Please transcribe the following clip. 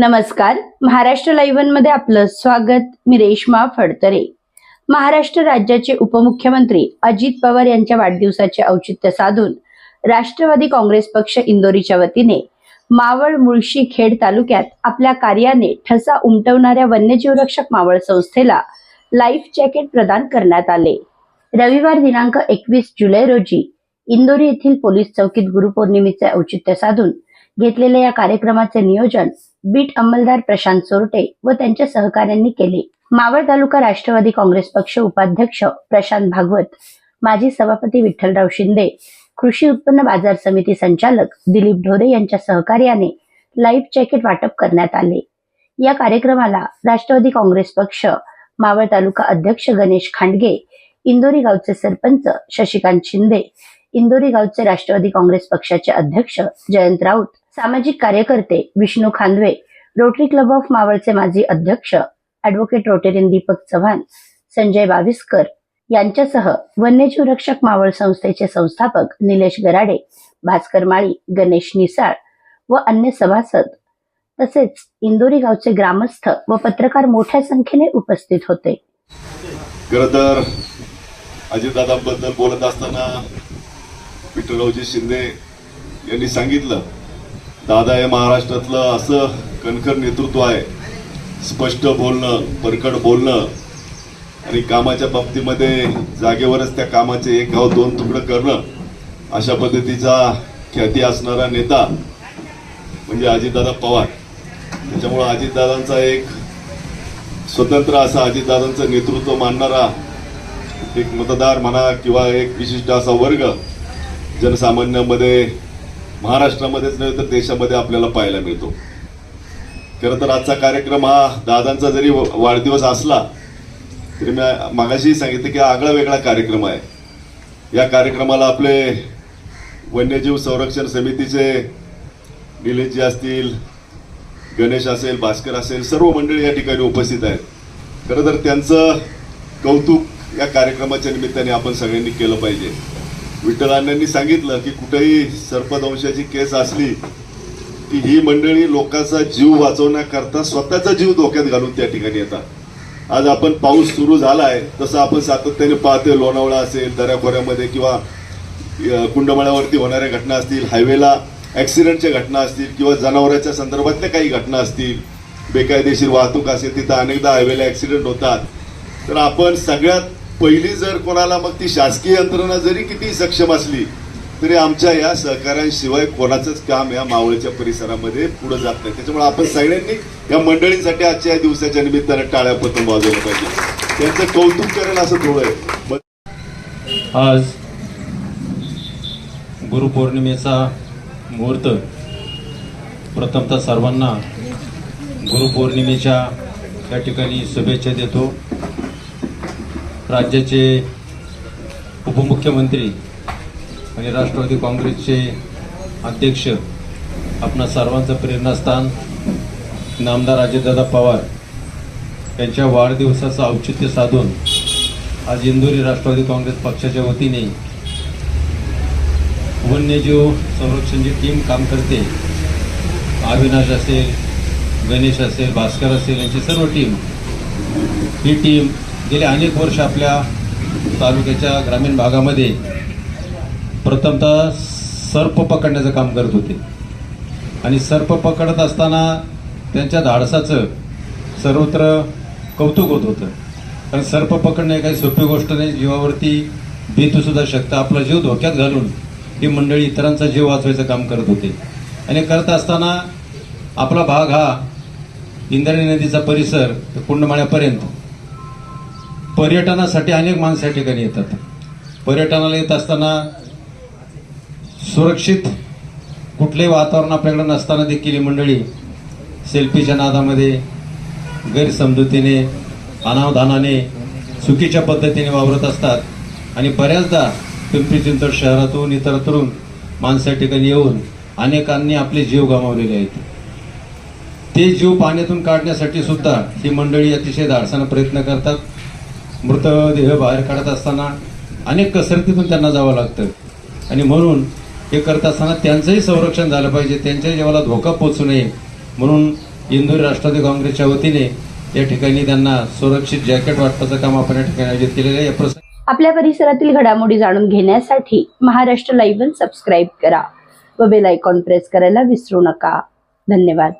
नमस्कार. महाराष्ट्र लाईव्हनमध्ये आपलं स्वागत. मी रेश्मा फडतरे. महाराष्ट्र राज्याचे उपमुख्यमंत्री अजित पवार यांच्या वाढदिवसाचे औचित्य साधून राष्ट्रवादी काँग्रेस पक्ष इंदोरीच्या वतीने मावळ मुळशी खेड तालुक्यात आपल्या कार्याने ठसा उमटवणाऱ्या वन्यजीव रक्षक मावळ संस्थेला लाईफ जॅकेट प्रदान करण्यात आले. रविवार दिनांक एकवीस जुलै रोजी इंदोरी येथील पोलीस चौकीत गुरुपौर्णिमेचे औचित्य साधून घेतलेल्या या कार्यक्रमाचे नियोजन बीट अंमलदार प्रशांत सोरटे व त्यांच्या सहकाऱ्यांनी केले. मावळ तालुका राष्ट्रवादी काँग्रेस पक्ष उपाध्यक्ष प्रशांत भागवत माजी सभापती विठ्ठलराव शिंदे कृषी उत्पन्न बाजार समिती संचालक दिलीप ढोरे यांच्या सहकार्याने लाईफ जॅकेट वाटप करण्यात आले. या कार्यक्रमाला राष्ट्रवादी काँग्रेस पक्ष मावळ तालुका अध्यक्ष गणेश खांडगे इंदोरी गावचे सरपंच शशिकांत शिंदे इंदोरी गावचे राष्ट्रवादी काँग्रेस पक्षाचे अध्यक्ष जयंत राऊत सामाजिक कार्यकर्ते Vishnu Khandve rotary club of मावळचे माजी अध्यक्ष ऍडव्होकेट रोटेरियन दीपक चव्हाण संजय बाविस्कर यांच्यासह वन्यजीव रक्षक मावळ संस्थेचे संस्थापक निलेश गराडे भास्कर माळी गणेश निसाळ व अन्य सभासद. तसेच इंदोरी गावचे ग्रामस्थ व पत्रकार मोठ्या संख्येने उपस्थित होते. खरं तर अजितदादांबद्दल बोलत असताना विठ्ठलरावजी शिंदे यांनी सांगितलं दादा हे महाराष्ट्रातलं असं कणखर नेतृत्व आहे. स्पष्ट बोलणं परकड बोलणं आणि कामाच्या बाबतीमध्ये जागेवरच त्या कामाचे एक गाव दोन तुकडं करणं अशा पद्धतीचा ख्याती असणारा नेता म्हणजे अजितदादा पवार. त्याच्यामुळं अजितदादांचा एक स्वतंत्र असा अजितदादांचं नेतृत्व मानणारा एक मतदार म्हणा किंवा एक विशिष्ट असा वर्ग जनसामान्यांमध्ये महाराष्ट्रामध्येच नव्हे तर देशामध्ये आपल्याला पाहायला मिळतो. खरं तर आजचा कार्यक्रम हा दादांचा जरी वाढदिवस असला तरी मी मागाशी सांगितलं की आगळा वेगळा कार्यक्रम आहे. या कार्यक्रमाला आपले वन्यजीव संरक्षण समितीचे निलेशजी असतील गणेश असेल भास्कर असेल सर्व मंडळी या ठिकाणी उपस्थित आहेत. खरं तर त्यांचं कौतुक या कार्यक्रमाच्या निमित्ताने आपण सगळ्यांनी केलं पाहिजे. विठ्ठलांनी सांगितलं की कुठेही सर्पदंशाची केस असली की ही मंडळी लोकांचा जीव वाचवण्याकरता स्वतःचा जीव धोक्यात घालून त्या ठिकाणी येतात. आज आपण पाऊस सुरू झालाय तसं आपण सातत्याने पाहतोय लोणावळा असेल दऱ्याखोऱ्यामध्ये किंवा कुंडमळ्यावरती होणाऱ्या घटना असतील हायवेला ॲक्सिडेंटच्या घटना असतील किंवा जनावरांच्या संदर्भातल्या काही घटना असतील बेकायदेशीर वाहतूक असेल तिथं अनेकदा हायवेला ॲक्सिडेंट होतात. तर आपण सगळ्यात पहिली जर कोणाला मग ती शासकीय यंत्रणा जरी किती सक्षम असली तरी आमच्या या सहकाऱ्यांशिवाय कोणाचंच काम या मावळच्या परिसरामध्ये पुढे जात नाही. त्याच्यामुळे आपण सगळ्यांनी या मंडळींसाठी आजच्या या दिवसाच्या निमित्तानं टाळ्या पतंग वाजवलं पाहिजे त्यांचं कौतुक करेल असं थोडं आहे. आज गुरुपौर्णिमेचा मुहूर्त प्रथमतः सर्वांना गुरुपौर्णिमेच्या या ठिकाणी शुभेच्छा देतो. राज्याचे उपमुख्यमंत्री आणि राष्ट्रवादी काँग्रेसचे अध्यक्ष आपणा सर्वांचं प्रेरणास्थान नामदार अजितदादा पवार यांच्या वाढदिवसाचं औचित्य साधून आज इंदोरी राष्ट्रवादी काँग्रेस पक्षाच्या वतीने वन्यजीव संरक्षणची टीम काम करते. अविनाश असेल गणेश असेल भास्कर असेल यांची सर्व टीम ही टीम गेले अनेक वर्ष आपल्या तालुक्याच्या ग्रामीण भागामध्ये प्रथमतः सर्प पकडण्याचं काम करत होते. आणि सर्प पकडत असताना त्यांच्या धाडसाचं सर्वत्र कौतुक होत होतं. कारण सर्प पकडणे काही सोपी गोष्ट नाही. जीवावरती भीतूसुद्धा शकतं आपला जीव धोक्यात घालून ही मंडळी इतरांचा जीव वाचवायचं काम करत होते. आणि करत असताना आपला भाग हा इंद्रायणी नदीचा परिसर कुंडमाळ्यापर्यंत पर्यटनासाठी अनेक माणसं या ठिकाणी येतात. पर्यटनाला येत असताना सुरक्षित कुठलंही वातावरण आपल्याकडे नसताना देखील ही मंडळी सेल्फीच्या नादामध्ये गैरसमजुतीने अनावधानाने चुकीच्या पद्धतीने वावरत असतात. आणि बऱ्याचदा पिंपरी चिंचवड शहरातून इतरतरून माणसा ठिकाणी येऊन अनेकांनी आपले जीव गमावलेले आहेत. ते जीव पाण्यातून काढण्यासाठी सुद्धा ही मंडळी अतिशय धाडसानं प्रयत्न करतात. मृतदेह बाहेर काढत असताना अनेक कसरतीतून त्यांना जावं लागतं. आणि म्हणून हे करत असताना त्यांचंही संरक्षण झालं पाहिजे त्यांच्याही जीवाला धोका पोचू नये. म्हणून इंदूर राष्ट्रवादी काँग्रेसच्या वतीने या ठिकाणी त्यांना सुरक्षित जॅकेट वाटपाचं काम आपण या ठिकाणी आयोजित केलेलं आहे. या आपल्या परिसरातील घडामोडी जाणून घेण्यासाठी महाराष्ट्र लाईव्ह सबस्क्राईब करा व बेल आयकॉन प्रेस करायला विसरू नका. धन्यवाद.